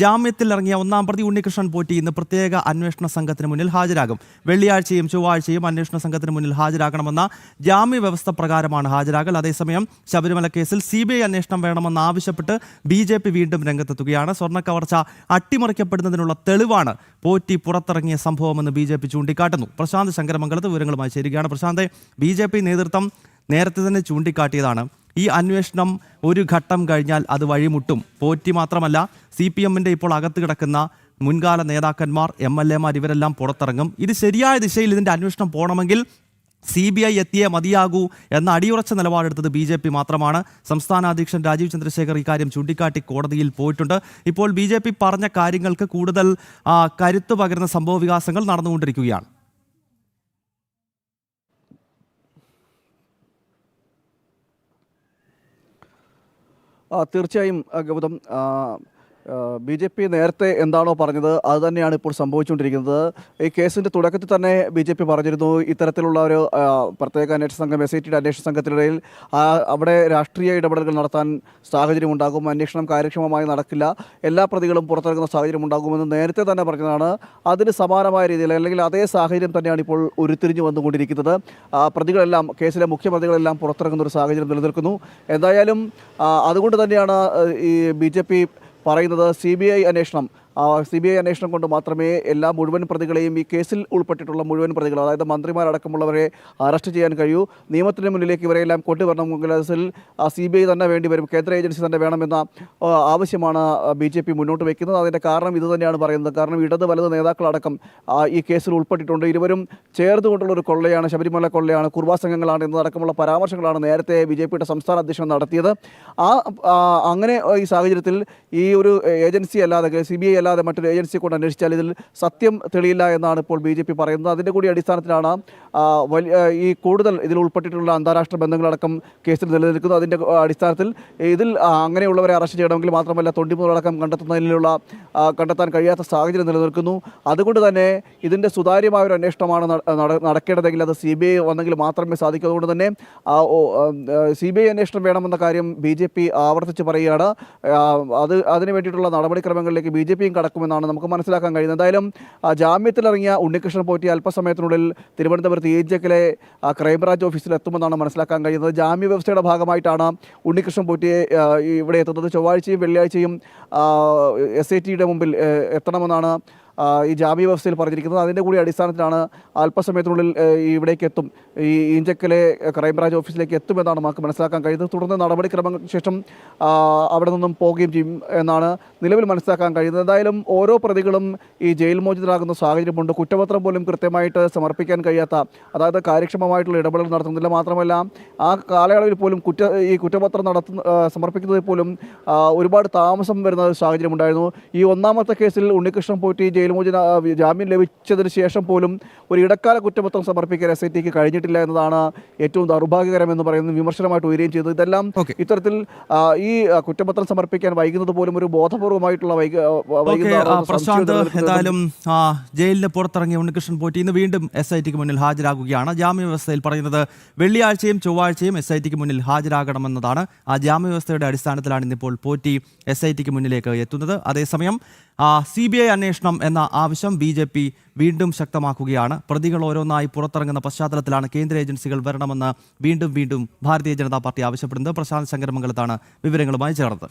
ജാമ്യത്തിൽ ഇറങ്ങിയ ഒന്നാം പ്രതി ഉണ്ണികൃഷ്ണൻ പോറ്റി ഇന്ന് പ്രത്യേക അന്വേഷണ സംഘത്തിന് മുന്നിൽ ഹാജരാകും. വെള്ളിയാഴ്ചയും ചൊവ്വാഴ്ചയും അന്വേഷണ സംഘത്തിന് മുന്നിൽ ഹാജരാകണമെന്ന ജാമ്യ വ്യവസ്ഥ പ്രകാരമാണ് ഹാജരാകൽ. അതേസമയം ശബരിമല കേസിൽ സി ബി ഐ അന്വേഷണം വേണമെന്ന് ആവശ്യപ്പെട്ട് ബി ജെ പി വീണ്ടും രംഗത്തെത്തുകയാണ്. സ്വർണ കവർച്ച അട്ടിമറിക്കപ്പെടുന്നതിനുള്ള തെളിവാണ് പോറ്റി പുറത്തിറങ്ങിയ സംഭവമെന്ന് ബി ജെ പി ചൂണ്ടിക്കാട്ടുന്നു. പ്രശാന്ത് ശങ്കരമംഗലത്ത് വിവരങ്ങളുമായി ചേരുകയാണ്. പ്രശാന്തെ ബി ജെ പി നേതൃത്വം നേരത്തെ തന്നെ ചൂണ്ടിക്കാട്ടിയതാണ്. ഈ അന്വേഷണം ഒരു ഘട്ടം കഴിഞ്ഞാൽ അത് വഴിമുട്ടും. പോറ്റി മാത്രമല്ല സി പി എമ്മിന്റെ ഇപ്പോൾ അകത്ത് കിടക്കുന്ന മുൻകാല നേതാക്കന്മാർ എം എൽ എമാർ ഇവരെല്ലാം പുറത്തിറങ്ങും. ഇത് ശരിയായ ദിശയിൽ ഇതിന്റെ അന്വേഷണം പോകണമെങ്കിൽ സി ബി ഐ എത്തിയേ മതിയാകൂ എന്ന അടിയുറച്ച നിലപാടെടുത്തത് ബി ജെ പി മാത്രമാണ്. സംസ്ഥാന അധ്യക്ഷൻ രാജീവ് ചന്ദ്രശേഖർ ഇക്കാര്യം ചൂണ്ടിക്കാട്ടി കോടതിയിൽ പോയിട്ടുണ്ട്. ഇപ്പോൾ ബി ജെ പി പറഞ്ഞ കാര്യങ്ങൾക്ക് കൂടുതൽ കരുത്തു പകരുന്ന സംഭവ വികാസങ്ങൾ നടന്നുകൊണ്ടിരിക്കുകയാണ്. തീർച്ചയായും ഗൗതം ബി ജെ പി നേരത്തെ എന്താണോ പറഞ്ഞത് അത് തന്നെയാണ് ഇപ്പോൾ സംഭവിച്ചുകൊണ്ടിരിക്കുന്നത്. ഈ കേസിന്റെ തുടക്കത്തിൽ തന്നെ ബി ജെ പി പറഞ്ഞിരുന്നു ഇത്തരത്തിലുള്ള ഒരു പ്രത്യേക അന്വേഷണ സംഘം എസ് ഐ ടിയുടെ അന്വേഷണ സംഘത്തിനിടയിൽ അവിടെ രാഷ്ട്രീയ ഇടപെടലുകൾ നടത്താൻ സാഹചര്യം ഉണ്ടാകും അന്വേഷണം കാര്യക്ഷമമായി നടക്കില്ല എല്ലാ പ്രതികളും പുറത്തിറങ്ങുന്ന സാഹചര്യം ഉണ്ടാകുമെന്ന് നേരത്തെ തന്നെ പറഞ്ഞതാണ്. അതിന് സമാനമായ രീതിയിൽ അല്ലെങ്കിൽ അതേ സാഹചര്യം തന്നെയാണ് ഇപ്പോൾ ഉരുത്തിരിഞ്ഞു വന്നുകൊണ്ടിരിക്കുന്നത്. പ്രതികളെല്ലാം കേസിലെ മുഖ്യപ്രതികളെല്ലാം പുറത്തിറങ്ങുന്ന ഒരു സാഹചര്യം നിലനിൽക്കുന്നു. എന്തായാലും അതുകൊണ്ട് തന്നെയാണ് ഈ ബി ജെ പി പറയുന്നത് സി ബി ഐ അന്വേഷണം. സി ബി ഐ അന്വേഷണം കൊണ്ട് മാത്രമേ എല്ലാ മുഴുവൻ പ്രതികളെയും ഈ കേസിൽ ഉൾപ്പെട്ടിട്ടുള്ള മുഴുവൻ പ്രതികൾ അതായത് മന്ത്രിമാരടക്കമുള്ളവരെ അറസ്റ്റ് ചെയ്യാൻ കഴിയൂ. നിയമത്തിന് മുന്നിലേക്ക് ഇവരെല്ലാം കൊണ്ടുവരണമെങ്കിൽ അതിൽ സി ബി ഐ തന്നെ വേണ്ടി വരും. കേന്ദ്ര ഏജൻസി തന്നെ വേണമെന്ന ആവശ്യമാണ് ബി ജെ പി മുന്നോട്ട് വയ്ക്കുന്നത് അതിന്റെ കാരണം ഇത് തന്നെയാണ് പറയുന്നത്. കാരണം ഇടത് വലത് നേതാക്കളടക്കം ഈ കേസിൽ ഉൾപ്പെട്ടിട്ടുണ്ട്. ഇരുവരും ചേർന്നുകൊണ്ടുള്ള ഒരു കൊള്ളയാണ് ശബരിമല കൊള്ളയാണ് കുർബാ സംഘങ്ങളാണ് എന്നതടക്കമുള്ള പരാമർശങ്ങളാണ് നേരത്തെ ബി ജെ പിയുടെ സംസ്ഥാന അധ്യക്ഷൻ നടത്തിയത്. ആ, അങ്ങനെ ഈ സാഹചര്യത്തിൽ ഈ ഒരു ഏജൻസി അല്ലാതെ സി ബി ഐ അല്ലാതെ മറ്റൊരു ഏജൻസിയെ കൊണ്ട് അന്വേഷിച്ചാൽ ഇതിൽ സത്യം തെളിയില്ല എന്നാണ് ഇപ്പോൾ ബി ജെ പി പറയുന്നത്. അതിന്റെ കൂടി അടിസ്ഥാനത്തിലാണ് വലിയ ഈ കൂടുതൽ ഇതിൽ ഉൾപ്പെട്ടിട്ടുള്ള അന്താരാഷ്ട്ര ബന്ധങ്ങളടക്കം കേസിൽ നിലനിൽക്കുന്നത്. അതിന്റെ അടിസ്ഥാനത്തിൽ ഇതിൽ അങ്ങനെയുള്ളവരെ അറസ്റ്റ് ചെയ്യണമെങ്കിൽ മാത്രമല്ല തൊണ്ടിമുതലടക്കം കണ്ടെത്തുന്നതിനുള്ള കണ്ടെത്താൻ കഴിയാത്ത സാഹചര്യം നിലനിൽക്കുന്നു. അതുകൊണ്ട് തന്നെ ഇതിന്റെ സുതാര്യമായ ഒരു അന്വേഷണമാണ് നട- നട- നടക്കേണ്ടതെങ്കിൽ അത് സി ബി ഐ വന്നെങ്കിൽ മാത്രമേ സാധിക്കൂ. അതുകൊണ്ട് തന്നെ സി ബി ഐ അന്വേഷണം വേണമെന്ന കാര്യം ബി ജെ പി ആവർത്തിച്ച് പറയുകയാണ്. അത് അത് അതിന് വേണ്ടിയിട്ടുള്ള നടപടിക്രമങ്ങളിലേക്ക് ബി ജെ പിയും കടക്കുമെന്നാണ് നമുക്ക് മനസ്സിലാക്കാൻ കഴിയുന്നത്. എന്തായാലും ജാമ്യത്തിലിറങ്ങിയ ഉണ്ണികൃഷ്ണൻ പോറ്റി അല്പസമയത്തിനുള്ളിൽ തിരുവനന്തപുരത്ത് ഏജക്കിലെ ജെക്കിലെ ക്രൈംബ്രാഞ്ച് ഓഫീസിൽ എത്തുമെന്നാണ് മനസ്സിലാക്കാൻ കഴിയുന്നത്. ജാമ്യ വ്യവസ്ഥയുടെ ഭാഗമായിട്ടാണ് ഉണ്ണികൃഷ്ണൻ പോറ്റിയെ ഇവിടെ എത്തുന്നത്. ചൊവ്വാഴ്ചയും വെള്ളിയാഴ്ചയും എസ് ഐ ടിയുടെ മുമ്പിൽ എത്തണമെന്നാണ് ഈ ജാമ്യ വ്യവസ്ഥയിൽ പറഞ്ഞിരിക്കുന്നത്. അതിന്റെ കൂടി അടിസ്ഥാനത്തിലാണ് അല്പസമയത്തിനുള്ളിൽ ഇവിടേക്ക് എത്തും. ഈ ഇഞ്ചക്കലെ ക്രൈംബ്രാഞ്ച് ഓഫീസിലേക്ക് എത്തുമെന്നാണ് നമുക്ക് മനസ്സിലാക്കാൻ കഴിയുന്നത്. തുടർന്ന് നടപടിക്രമങ്ങൾക്ക് ശേഷം അവിടെ നിന്നും പോവുകയും ചെയ്യും എന്നാണ് നിലവിൽ മനസ്സിലാക്കാൻ കഴിയുന്നത്. എന്തായാലും ഓരോ പ്രതികളും ഈ ജയിൽ മോചിതരാകുന്ന സാഹചര്യമുണ്ട്. കുറ്റപത്രം പോലും കൃത്യമായിട്ട് സമർപ്പിക്കാൻ കഴിയാത്ത അതായത് കാര്യക്ഷമമായിട്ടുള്ള ഇടപെടൽ നടത്തുന്നില്ല മാത്രമല്ല ആ കാലയളവിൽ പോലും കുറ്റ ഈ കുറ്റപത്രം നടത്തുന്ന സമർപ്പിക്കുന്നതിൽ പോലും ഒരുപാട് താമസം വരുന്ന ഒരു സാഹചര്യം ഉണ്ടായിരുന്നു. ഈ ഒന്നാമത്തെ കേസിൽ ഉണ്ണികൃഷ്ണൻ പോറ്റി ജയിൽ മോചന ആ, ജാമ്യം ലഭിച്ചതിന് ശേഷം പോലും ഒരു ഇടക്കാല കുറ്റപത്രം സമർപ്പിക്കാൻ എസ് ഐ ടിക്ക് കഴിഞ്ഞിട്ടില്ല എന്നതാണ് ഏറ്റവും ദൗർഭാഗ്യകരം എന്ന് പറയുന്നത് വിമർശനമായിട്ട് ഉയരുകയും ചെയ്തത്. ഇതെല്ലാം. ഇത്തരത്തിൽ ഈ കുറ്റപത്രം സമർപ്പിക്കാൻ വൈകുന്നത് പോലും ഒരു ബോധപൂർവമായിട്ടുള്ള പ്രശാന്ത് എന്തായാലും ജയിലിന് പുറത്തിറങ്ങിയ ഉണ്ണികൃഷ്ണൻ പോറ്റി ഇന്ന് വീണ്ടും എസ് ഐ ടിക്ക് മുന്നിൽ ഹാജരാകുകയാണ്. ജാമ്യ വ്യവസ്ഥയിൽ പറയുന്നത് വെള്ളിയാഴ്ചയും ചൊവ്വാഴ്ചയും എസ് ഐ ടിക്ക് മുന്നിൽ ഹാജരാകണമെന്നതാണ്. ആ ജാമ്യ വ്യവസ്ഥയുടെ അടിസ്ഥാനത്തിലാണ് ഇന്നിപ്പോൾ പോറ്റി എസ് ഐ ടിക്ക് മുന്നിലേക്ക് എത്തുന്നത്. അതേസമയം സി ബി ഐ അന്വേഷണം എന്ന ആവശ്യം ബി ജെ പി വീണ്ടും ശക്തമാക്കുകയാണ്. പ്രതികൾ ഓരോന്നായി പുറത്തിറങ്ങുന്ന പശ്ചാത്തലത്തിലാണ് കേന്ദ്ര ഏജൻസികൾ വരണമെന്ന് വീണ്ടും വീണ്ടും ഭാരതീയ ജനതാ പാർട്ടി ആവശ്യപ്പെടുന്നത്. പ്രശാന്ത് ശങ്കരമംഗലത്താണ് വിവരങ്ങളുമായി ചേർന്നത്.